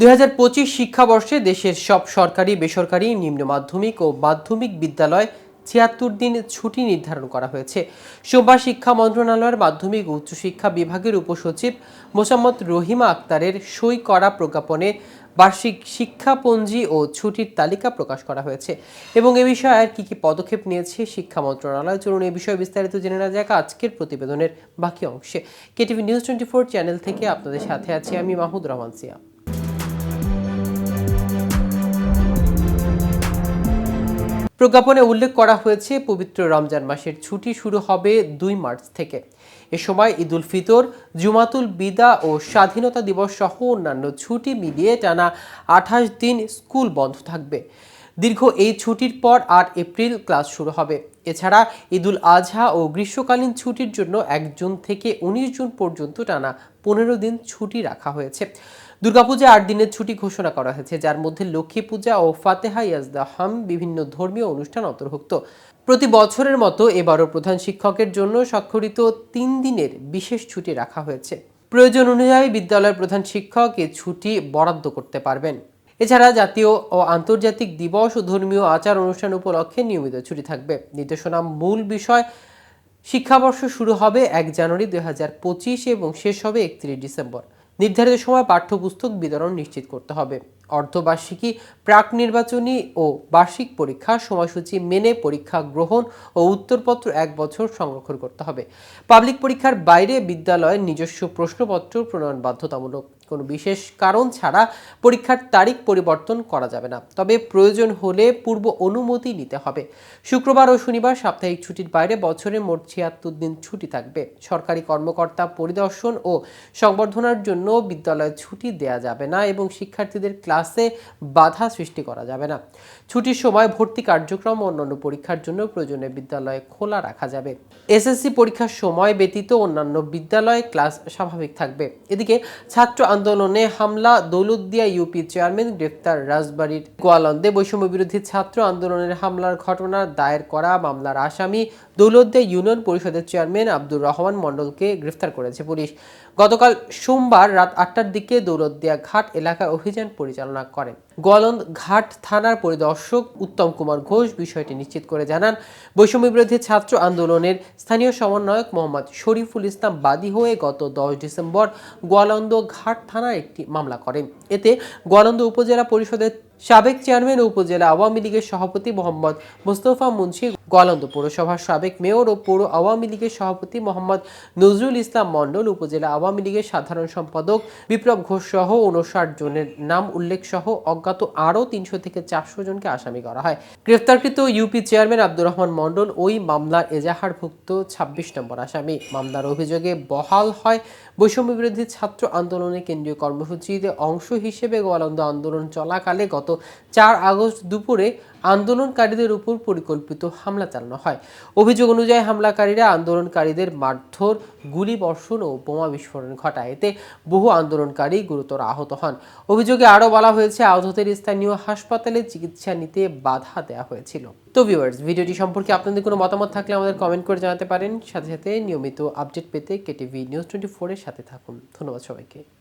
দুই হাজার পঁচিশ শিক্ষাবর্ষে দেশের সব সরকারি, বেসরকারি, নিম্ন মাধ্যমিক ও মাধ্যমিক বিদ্যালয় ছিয়াত্তর দিন ছুটি নির্ধারণ করা হয়েছে। সোমবার শিক্ষা মন্ত্রণালয়ের মাধ্যমিক উচ্চশিক্ষা বিভাগের উপসচিব মোসাম্মদ রহিমা আক্তারের সই করা প্রজ্ঞাপনে বার্ষিক শিক্ষাপঞ্জি ও ছুটির তালিকা প্রকাশ করা হয়েছে এবং এ বিষয়ে আর কী কি পদক্ষেপ নিয়েছে শিক্ষা মন্ত্রণালয়, চলুন এই বিষয়ে বিস্তারিত জেনে নেওয়া যাক আজকের প্রতিবেদনের বাকি অংশে। KTV news twenty four channel থেকে আপনাদের সাথে আছি আমি মাহমুদ রহমান সিয়া। প্রজ্ঞাপনে উল্লেখ করা হয়েছে, পবিত্র রমজান মাসের ছুটি শুরু হবে দুই মার্চ থেকে। এ সময় ঈদুল ফিতর, জুমাতুল বিদা ও স্বাধীনতা দিবস সহ অন্যান্য ছুটি মিলিয়ে টানা আঠাশ দিন স্কুল বন্ধ থাকবে। দীর্ঘ এই ছুটির পর আট এপ্রিল ক্লাস শুরু হবে। এছাড়া ঈদুল আজহা ও গ্রীষ্মকালীন ছুটির জন্য এক জুন থেকে উনিশ জুন পর্যন্ত টানা পনেরো দিন ছুটি রাখা হয়েছে। দুর্গাপূজা আট দিনের ছুটি ঘোষণা করা হয়েছে, যার মধ্যে লক্ষ্মী পূজা ও ফাতেহা ইয়াজদা হাম বিভিন্ন ধর্মীয় অনুষ্ঠান অন্তর্ভুক্ত। প্রতি বছরের মতো এবারও প্রধান শিক্ষকের জন্য স্বাক্ষরিত তিন দিনের বিশেষ ছুটি রাখা হয়েছে। প্রয়োজন অনুযায়ী বিদ্যালয়ের প্রধান শিক্ষক এ ছুটি বরাদ্দ করতে পারবেন। এছাড়া জাতীয় ও আন্তর্জাতিক দিবস ও ধর্মীয় আচার অনুষ্ঠান উপলক্ষে নিয়মিত ছুটি থাকবে। নির্দেশনা মূল বিষয়, শিক্ষাবর্ষ শুরু হবে এক জানুয়ারি দুই হাজার পঁচিশ এবং শেষ হবে একত্রিশ ডিসেম্বর। নির্ধারিত সময় পাঠ্যপুস্তক বিতরণ নিশ্চিত করতে হবে। অর্ধবার্ষিকী, প্রাক নির্বাচনী ও বার্ষিক পরীক্ষা, সময়সূচি মেনে পরীক্ষা গ্রহণ ও উত্তরপত্র এক বছর সংরক্ষণ করতে হবে। পাবলিক পরীক্ষার বাইরে বিদ্যালয়ের নিজস্ব প্রশ্নপত্র প্রণয়ন বাধ্যতামূলক। কোনো বিশেষ কারণ ছাড়া পরীক্ষার তারিখ পরিবর্তন করা যাবে না। তবে প্রয়োজন হলে পূর্ব অনুমতি নিতে হবে। শুক্রবার ও শনিবার সাপ্তাহিক ছুটির বাইরে বছরে মোট ছিয়াত্তর দিন ছুটি থাকবে। সরকারি কর্মকর্তা পরিদর্শন ও সংবর্ধনার জন্য বিদ্যালয়ে ছুটি দেয়া যাবে না এবং শিক্ষার্থীদের ক্লাসে বাধা সৃষ্টি করা যাবে না। ছুটির সময় ভর্তি কার্যক্রম ও অন্যান্য পরীক্ষার জন্য প্রয়োজনে বিদ্যালয়ে খোলা রাখা যাবে। এসএসসি পরীক্ষার সময় ব্যতীত অন্যান্য বিদ্যালয়ে ক্লাস স্বাভাবিক থাকবে। এদিকে ছাত্র আন্দোলনে হামলা, দৌলতদিয়া ইউপি চেয়ারম্যান গ্রেফতার রাজবাড়ির গোয়ালন্দে বৈষম্য বিরোধী ছাত্র আন্দোলনের হামলার ঘটনার দায়ের করা মামলার আসামি দৌলতদিয়া ইউনিয়ন পরিষদের চেয়ারম্যান আব্দুর রহমান মণ্ডলকে গ্রেফতার করেছে পুলিশ। গতকাল সোমবার রাত আটটার দিকে দৌলতদিয়া ঘাট এলাকায় অভিযান পরিচালনা করে গোয়ালন্দ ঘাট থানার পরিদর্শক উত্তম কুমার ঘোষ বিষয়টি নিশ্চিত করে জানান বৈষম্য বিরোধী ছাত্র আন্দোলনের স্থানীয় সমন্বয়ক মোহাম্মদ শরীফুল ইসলাম বাদী হয়ে গত দশ ডিসেম্বর গোয়ালন্দ ঘাট থানায় একটি মামলা করেন। এতে গোয়ালন্দ উপজেলা পরিষদের সাবেক চেয়ারম্যান উপজেলা আওয়ামী লীগের সভাপতি মোহাম্মদ মোস্তফা মুন্সি, গোয়ালন্দ পৌরসভার সাবেক মেয়র ও পৌর আওয়ামী লীগের সভাপতি মোহাম্মদ নজরুল ইসলাম মণ্ডল, উপজেলা আওয়ামী লীগের সাধারণ সম্পাদক বিপ্লব ঘোষ সহ উনষাট জনের নাম উল্লেখ সহ অজ্ঞাত আরও তিনশো থেকে চারশো জনকে আসামি করা হয়। গ্রেফতারকৃত ইউপি চেয়ারম্যান আব্দুর রহমান মণ্ডল ওই মামলার এজাহারভুক্ত ছাব্বিশ নম্বর আসামি। মামলার অভিযোগে বহাল হয় বৈষম্য বিরোধী ছাত্র আন্দোলনের কেন্দ্রীয় কর্মসূচিতে অংশ হিসেবে গোয়ালন্দ আন্দোলন চলাকালে গত চার আগস্ট দুপুরে আন্দোলনকারীদের উপর পরিকল্পিত হামলা চালানো হয়। অভিযোগ অনুযায়ী হামলাকারীরা আন্দোলনকারীদের মারধর, গুলি বর্ষণ ও বোমা বিস্ফোরণ ঘটায়। এতে বহু আন্দোলনকারী গুরুতর আহত হন। অভিযোগে আরও বলা হয়েছে, আহতদের স্থানীয় হাসপাতালে চিকিৎসা নিতে বাধা দেওয়া হয়েছিল। তো ভিউয়ার্স ভিডিওটি সম্পর্কে আপনাদের কোনো মতামত থাকলে আমাদের কমেন্ট করে জানাতে পারেন। সাথে সাথে নিয়মিত আপডেট পেতে কেটিভি নিউজ টোয়েন্টি ফোরের সাথে থাকুন। ধন্যবাদ সবাইকে।